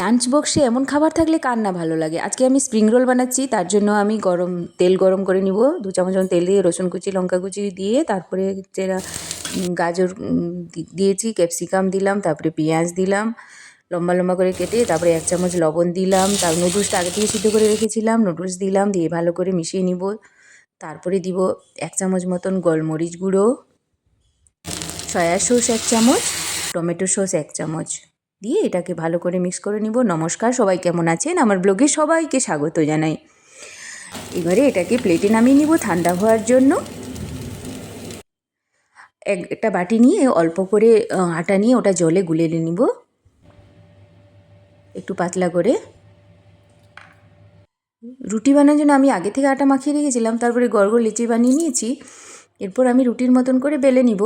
Lunch বক্সে এমন খাবার থাকলে কার না ভালো লাগে? আজকে আমি স্প্রিং রোল বানাচ্ছি, তার জন্য আমি গরম তেল গরম করে নিব। দু চামচ তেল দিয়ে রসুন কুচি, লঙ্কা কুচি দিয়ে তারপরে যেটা গাজর দিয়েছি ক্যাপসিকাম দিলাম, তারপরে পেঁয়াজ দিলাম, লম্বা লম্বা করে কেটে তারপরে এক চামচ লবণ দিলাম, তার নুডলসটা আগে থেকে সিদ্ধ করে রেখেছিলাম নুডলস দিলাম, দিয়ে ভালো করে মিশিয়ে নিব। তারপরে দিব এক চামচ মতন গোলমরিচ গুঁড়ো, সয়া সস এক চামচ, টমেটো সস এক চামচ। দিয়ে এটাকে ভালো করে মিক্স করে নিব। নমস্কার, সবাই কেমন আছেন? আমার ব্লগে সবাইকে স্বাগত জানাই। এবারে এটাকে প্লেটে নামিয়ে নিব ঠান্ডা হওয়ার জন্য। এক, একটা বাটি নিয়ে অল্প করে আটা নিয়ে ওটা জলে গুলে নিব। একটু পাতলা করে। রুটি বানানোর জন্য আমি আগে থেকে আটা মাখিয়ে রেখেছিলাম, তারপরে গড়গড় লিচি বানিয়ে নিয়েছি। এরপর আমি রুটির মতন করে বেলে নিব।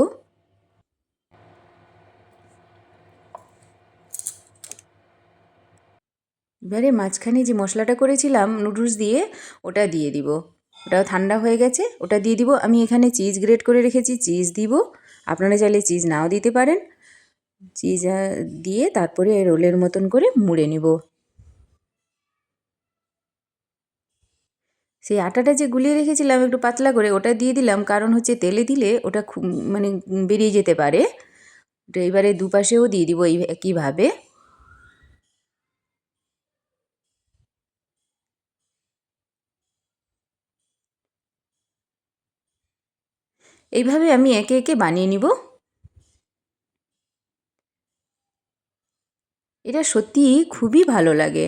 এবারে মাঝখানে যে মশলাটা করেছিলাম, নুডলস দিয়ে ওটা দিয়ে দিব। ওটাও ঠান্ডা হয়ে গেছে, ওটা দিয়ে দিব। আমি এখানে চিজ গ্রেট করে রেখেছি, চিজ দিব। আপনারা চাইলে চিজ নাও দিতে পারেন। চিজ দিয়ে তারপরে রোলের মতন করে মুড়ে নিব। সেই আটাটা যে গুলিয়ে রেখেছিলাম একটু পাতলা করে, ওটা দিয়ে দিলাম। কারণ হচ্ছে তেলে দিলে ওটা মানে বেরিয়ে যেতে পারে। এবারে দুপাশেও দিয়ে দিব এই একইভাবে। এইভাবে আমি একে একে বানিয়ে নিব। এটা সত্যি খুবই ভালো লাগে।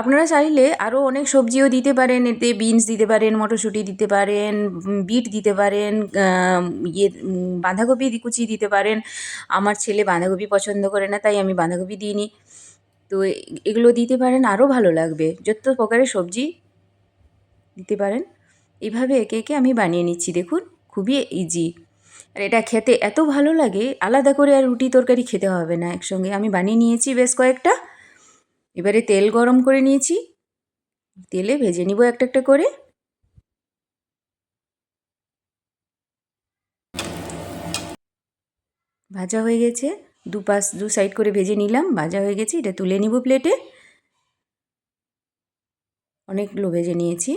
আপনারা চাইলে আরও অনেক সবজিও দিতে পারেন, এতে বিনস দিতে পারেন, মটরশুঁটি দিতে পারেন বিট দিতে পারেন ইয়ে বাঁধাকপি কুচি দিতে পারেন। আমার ছেলে বাঁধাকপি পছন্দ করে না, তাই আমি বাঁধাকপি দিইনি। তো এগুলো দিতে পারেন আরও ভালো লাগবে। যত প্রকারের সবজি দিতে পারেন এভাবে একে একে আমি বানিয়ে নিচ্ছি, দেখুন। খুবই ইজি আর এটা খেতে এত ভালো লাগে, আলাদা করে আর রুটি তরকারি খেতে হবে না। একসঙ্গে আমি বানিয়ে নিয়েছি বেশ কয়েকটা। এবারে তেল গরম করে নিয়েছি। তেলে ভেজে নিব একটা একটা করে। ভাজা হয়ে গেছে। দু পাশ দু সাইড করে ভেজে নিলাম। ভাজা হয়ে গেছে, এটা তুলে নিব প্লেটে অনেকগুলো ভেজে নিয়েছি।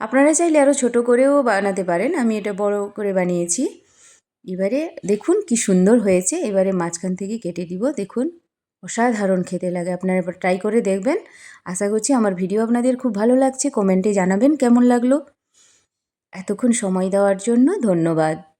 আপনারা চাইলে আরও ছোট করেও বানাতে পারেন। আমি এটা বড় করে বানিয়েছি। এবারে দেখুন কি সুন্দর হয়েছে। এবারে মাঝখান থেকে কেটে দিব। দেখুন, অসাধারণ খেতে লাগে। আপনারা এবার ট্রাই করে দেখবেন। আশা করছি আমার ভিডিও আপনাদের খুব ভালো লাগছে। কমেন্টে জানাবেন কেমন লাগল। এতক্ষণ সময় দেওয়ার জন্য ধন্যবাদ।